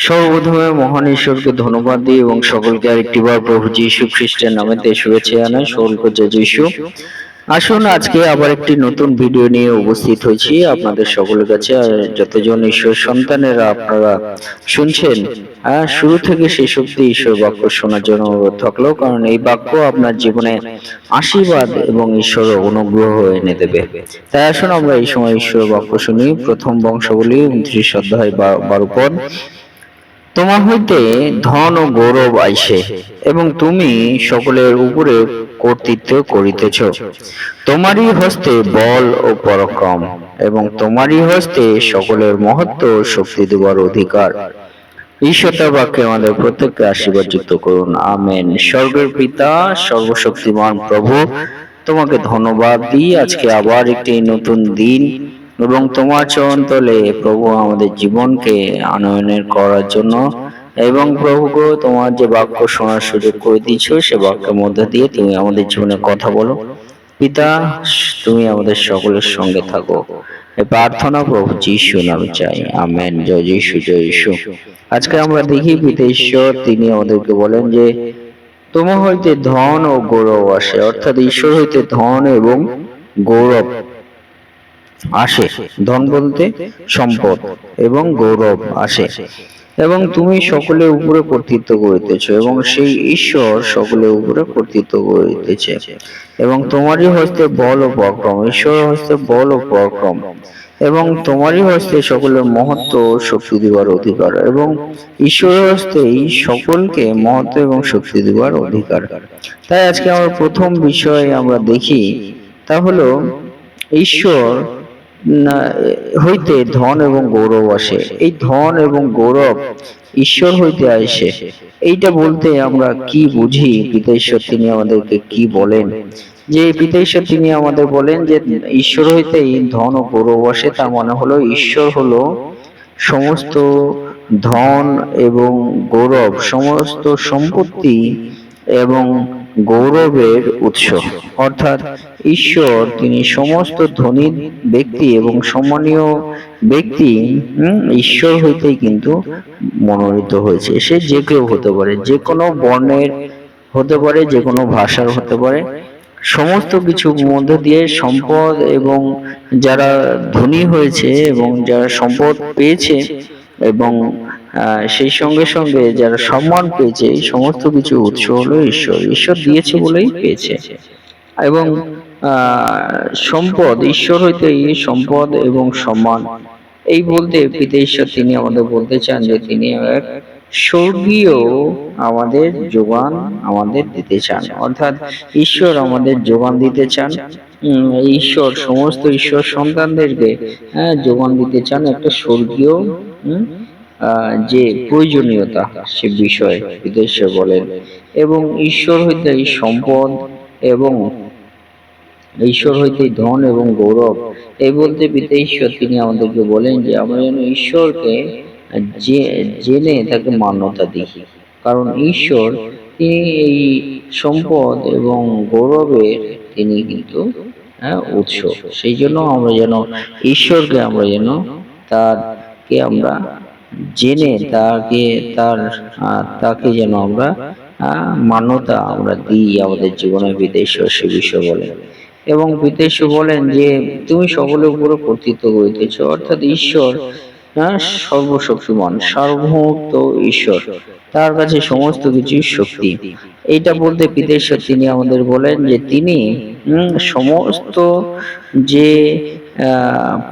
সর্বপ্রথমে মহান ঈশ্বরকে ধন্যবাদ দিই এবং সকলকে আরেকটিবার প্রভু যীশু খ্রিস্টের নামেতে শুভেচ্ছা জানাই। সকলকে জয় যীশু। আসুন আজকে আবার একটি নতুন ভিডিও নিয়ে উপস্থিত হয়েছি আপনাদের সকলের কাছে। যতজন ঈশ্বর সন্তানেরা আপনারা শুনছেন আহ, শুরু থেকে শেষ অব্দি ঈশ্বর বাক্য শোনার জন্য অনুরোধ থাকল কারণ এই বাক্য আপনার জীবনে আশীর্বাদ এবং ঈশ্বর অনুগ্রহ এনে দেবে। তাই আসুন আমরা এই সময় ঈশ্বর বাক্য শুনি। প্রথম বংশগুলি উনত্রিশ অধ্যায় বারো পদ। তোমার হইতে ধন ও গৌরব আইসে, এবং তুমি সকলের উপরে কর্তৃত্ব করিতেছ। তোমারই হস্তে বল ও পরাক্রম, এবং তোমারই হস্তে সকলের মহত্ব শক্তি দেওয়ার অধিকার। ঈশ্বর বাক্যে আমাদের প্রত্যেককে আশীর্বাদ যুক্ত করুন। আমেন। স্বর্গের পিতা, সর্বশক্তিমান প্রভু, তোমাকে ধন্যবাদ দিই। আজকে আবার একটি নতুন দিন এবং তোমার চরণতলে প্রভু আমাদের জীবনকে আনয়নের করার জন্য এবং প্রভু তোমার যে বাক্য শোনার সুযোগ করে দিয়েছ, সে বাক্যের মধ্যে দিয়ে তুমি আমাদের জীবনে কথা বলো। পিতা, তুমি আমাদের সকলের সঙ্গে থাকো। প্রার্থনা প্রভু যিশু নামে চাই। আমেন। জয় যিশু জয় যিশু। আজকে আমরা দেখি পিতা ঈশ্বর তিনি আমাদেরকে বলেন যে, তোমার হইতে ধন ও গৌরব আসে। অর্থাৎ ঈশ্বর হইতে ধন এবং গৌরব আসে, ধন বলতে সম্পদ এবং গৌরব আসে। এবং তুমি সকলের উপরে কর্তৃত্ব করিতেছ এবং সেই ঈশ্বর সকলের উপরে কর্তৃত্ব করিতেছে। এবং তোমারই হস্তে বল ও পরাক্রম, ঈশ্বরের হস্তে বল ও পরাক্রম। এবং তোমারই হস্তে সকলের মহত্ব শক্তি দেওয়ার অধিকার। এবং ঈশ্বরের হস্তেই সকলকে মহত্ব এবং শক্তি দেওয়ার অধিকার। তাই আজকে আমার প্রথম বিষয় আমরা দেখি, তা হলো, ঈশ্বর হইতে ধন এবং গৌরব আসে। এই ধন এবং গৌরব ঈশ্বর হইতে আসে। এইটা বলতে আমরা কি বুঝি? পিতা ঈশ্বর তিনি আমাদেরকে কি বলেন? যে পিতা ঈশ্বর তিনি আমাদের বলেন যে, ঈশ্বর হইতেই ধন ও গৌরব আসে। তার মানে হলো ঈশ্বর হলো সমস্ত ধন এবং গৌরব, সমস্ত সম্পত্তি এবং গৌরবের উৎস। অর্থাৎ ঈশ্বর, তিনি সমস্ত ধনী ব্যক্তি এবং সম্মানীয় ব্যক্তি ঈশ্বর হইতেই কিন্তু মনোনীত হয়েছে। সে যে কেউ হতে পারে, যে কোনো বর্ণের হতে পারে, যে কোনো ভাষার হতে পারে। সমস্ত কিছুর মধ্যে দিয়ে সম্পদ এবং যারা ধনী হয়েছে এবং যারা সম্পদ পেয়েছে এবং সেই সঙ্গে সঙ্গে যারা সম্মান পেয়েছে এই সমস্ত কিছু উৎস হলো ঈশ্বর। ঈশ্বর। দিয়েছে বলেই পেয়েছে। এবং আহ, সম্পদ ঈশ্বর হইতে এই সম্পদ এবং সম্মান। এই বলতে পিতা ঈশ্বর তিনি আমাদের বলতে চান যে তিনি এক স্বর্গীয় আমাদের যোগান আমাদের দিতে চান। অর্থাৎ ঈশ্বর আমাদের যোগান দিতে চান। ঈশ্বর সমস্ত ঈশ্বর সন্তানদেরকে হ্যাঁ, যোগান দিতে চান একটা স্বর্গীয় যে প্রয়োজনীয়তা সে বিষয়ে বিদেশে বলেন। এবং ঈশ্বর হইতে এই সম্পদ এবং ঈশ্বর হইতে ধন এবং গৌরব এই বলতে পিতা ঈশ্বর তিনি আমাদেরকে বলেন যে আমরা যেন ঈশ্বরকে জেনে তাকে মান্যতা দিই। কারণ ঈশ্বর তিনি এই সম্পদ এবং গৌরবের তিনি কিন্তু হ্যাঁ, উৎস। সেই জন্য আমরা যেন ঈশ্বরকে আমরা যেন তারকে আমরা জেনে তাকে, তার তাকে যেন আমরা মান্যতা আমরা দিই আমাদের জীবনের বিদেশ সে বিষয় বলেন এবং বিদেশ বলেন যে, তুমি সকলের উপরে কর্তৃত্ব করিতেছ, অর্থাৎ ঈশ্বর সর্বশক্তিমান, সার্বভৌমত্ব ঈশ্বর, তার কাছে সমস্ত কিছু শক্তি। এইটা বলতে বিদেশ্বর তিনি আমাদের বলেন যে, তিনি সমস্ত যে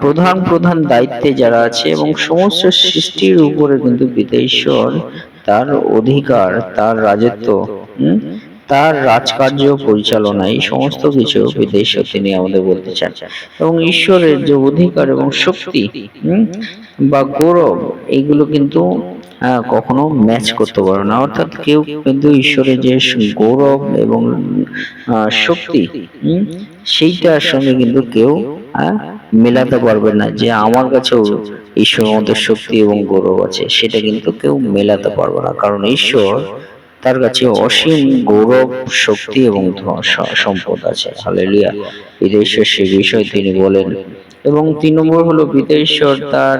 প্রধান প্রধান দায়িত্বে যারা আছে এবং সমস্ত সৃষ্টির উপরে কিন্তু বিদেশ্বর তার অধিকার, তার রাজত্ব তার রাজকার্য পরিচালনা, এই সমস্ত কিছু বিদেশ্বর তিনি আমাদের বলতে চান। এবং ঈশ্বরের যে অধিকার এবং শক্তি বা গৌরব এইগুলো কিন্তু কখনো ম্যাচ করতে পারো না। অর্থাৎ কেউ কিন্তু ঈশ্বরের যে গৌরব এবং শক্তি সেইটার সঙ্গে কিন্তু কেউ মেলাতে পারবে না যে আমার কাছেও ঈশ্বরের মধ্যে শক্তি এবং গৌরব আছে, সেটা কিন্তু কেউ মেলাতে পারবে না। কারণ ঈশ্বর তার কাছে অসীম গৌরব, শক্তি এবং সম্পদ আছে। হালেলুয়া। বিদেশ্বর সে বিষয় তিনি বলেন। এবং তিন নম্বর হলো বিদেশ্বর তার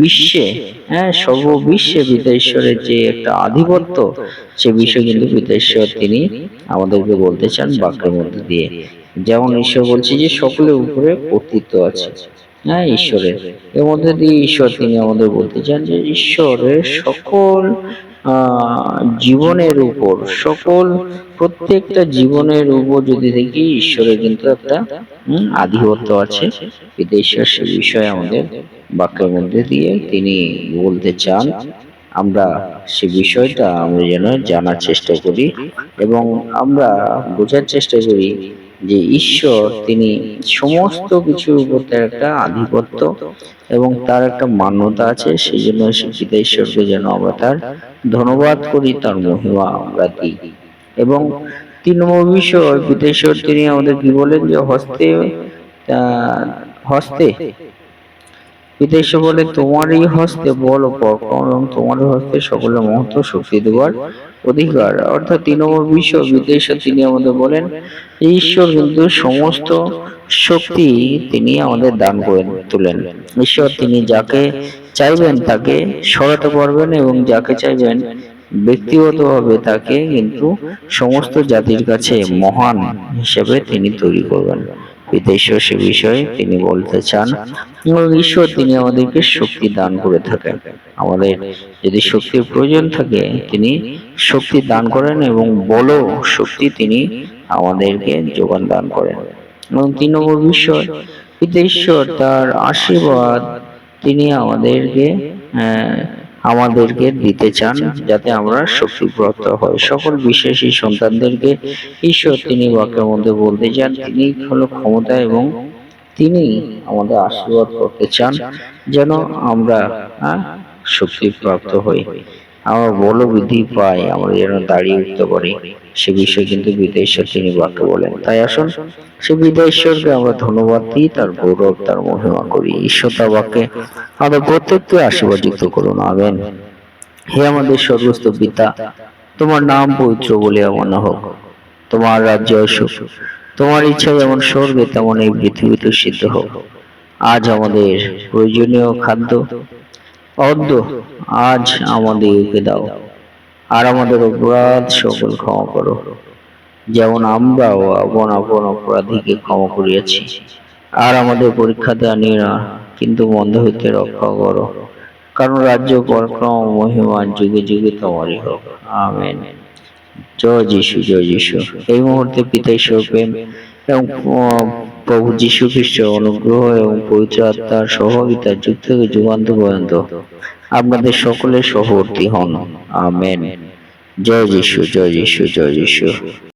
বিশ্বে হ্যাঁ সর্ববিশ্বে পিতা ঈশ্বরের যে একটা আধিপত্য, সে বিষয়ে কিন্তু পিতা ঈশ্বর তিনি আমাদেরকে বলতে চান বাক্যের মধ্যে দিয়ে। যেমন ঈশ্বর বলছে যে সকলের উপরে কর্তৃত্ব আছে। হ্যাঁ ঈশ্বরের। এর মধ্যে দিয়ে ঈশ্বর তিনি আমাদের বলতে চান যে ঈশ্বরের সকল জীবনের উপর সকল প্রত্যেকটা জীবনের উপর যদি দেখি ঈশ্বরের কিন্তু একটা আধিপত্য আছে। পিতা ঈশ্বর সে বিষয়ে আমাদের বাক্যের মধ্যে দিয়ে তিনি বলতে চান আমরা সে বিষয়টা আমরা যেন জানার চেষ্টা করি এবং আমরা বোঝার চেষ্টা করি যে ঈশ্বর, তিনি সমস্ত কিছুর উপর তার একটা আধিপত্য এবং তার একটা মান্যতা আছে সেই জন্য পিতা ঈশ্বরকে যেন আমরা তার ধন্যবাদ করি, তার মহিমা আমরা দিই। এবং তিন নম্বর বিষয়, পিতা ঈশ্বর, তিনি আমাদের কি বলেন যে হস্তে হস্তে। বিদেশে বলে, তোমারই হস্তে বল ও পরাক্রম এবং তোমারই হস্তে সকলের মহত্ব শক্তি দেওয়ার অধিকার। অর্থাৎ নম্বর বিষয় বিদেশে তিনি আমাদের বলেন, ঈশ্বর কিন্তু সমস্ত শক্তি তিনি আমাদের দান করে তোলেন। ঈশ্বর তিনি যাকে চাইবেন তাকে সরাতে পারবেন এবং যাকে চাইবেন ব্যক্তিগতভাবে তাকে কিন্তু সমস্ত জাতির কাছে মহান হিসেবে তিনি তৈরি করবেন। বিদেশীয় সে বিষয়ে তিনি বলতে চান। এবং ঈশ্বর তিনি আমাদেরকে শক্তি দান করে থাকেন। আমাদের যদি শক্তির প্রয়োজন থাকে, তিনি শক্তি দান করেন এবং বলো শক্তি তিনি আমাদেরকে যোগান দান করেন। এবং তিন নম্বর বিষয় পিতা ঈশ্বর তার আশীর্বাদ তিনি আমাদেরকে আমাদেরকে দিতে চান যাতে আমরা শক্তিপ্রাপ্ত হই। সকল বিশ্বাসী সন্তানদেরকে ঈশ্বর তিনি বাক্যের মধ্যে বলতে চান, তিনি হলো ক্ষমতা এবং তিনি আমাদের আশীর্বাদ করতে চান যেন আমরা শক্তিপ্রাপ্ত হই। আমরা বল বৃদ্ধি পাই আমরা যেন দাঁড়িয়ে উঠতে পারি। সে বিষয়ে কিন্তু বিদেশ্বর তিনি বাক্য বলেন। তাই আসুন, সে বিদেশ্বরকে আমরা ধন্যবাদ দিই, তার গৌরব, তার মহিমা করি। ঈশ্বর তার বাক্যে আমাদের প্রত্যেককে আশীর্বাদ যুক্ত করুন। আমেন। হে আমাদের সর্বস্ত পিতা, তোমার নাম পবিত্র বলে মনে হোক। তোমার রাজ্য আসুক। তোমার ইচ্ছা যেমন স্বর্গে, তেমন এই পৃথিবীতে সিদ্ধ হোক। আজ আমাদের প্রয়োজনীয় খাদ্য অদ্য আজ আমাদেরকে দাও আর আমাদের অপরাধ সকল ক্ষমা করো। যেমন আমরাও আপন আপন অপরাধীকে ক্ষমা করিয়াছি। আর আমাদের পরীক্ষাতে আনিও না কিন্তু মন্দ হইতে রক্ষা করো। কারণ রাজ্য, পরাক্রম মহিমা যুগে যুগে তোমারই হোক। আমেন। জয় যিশু জয় যিশু। এই মুহূর্তে পিতা ঈশ্বর এবং প্রভু যীশু খ্রিস্টের অনুগ্রহ এবং পবিত্র আত্মার সহযোগিতা যুগ থেকে যুগান্ত পর্যন্ত আপনাদের সকলের সহবর্তী হন। আমেন। জয় যীশু জয় যীশু, জয় যিশু।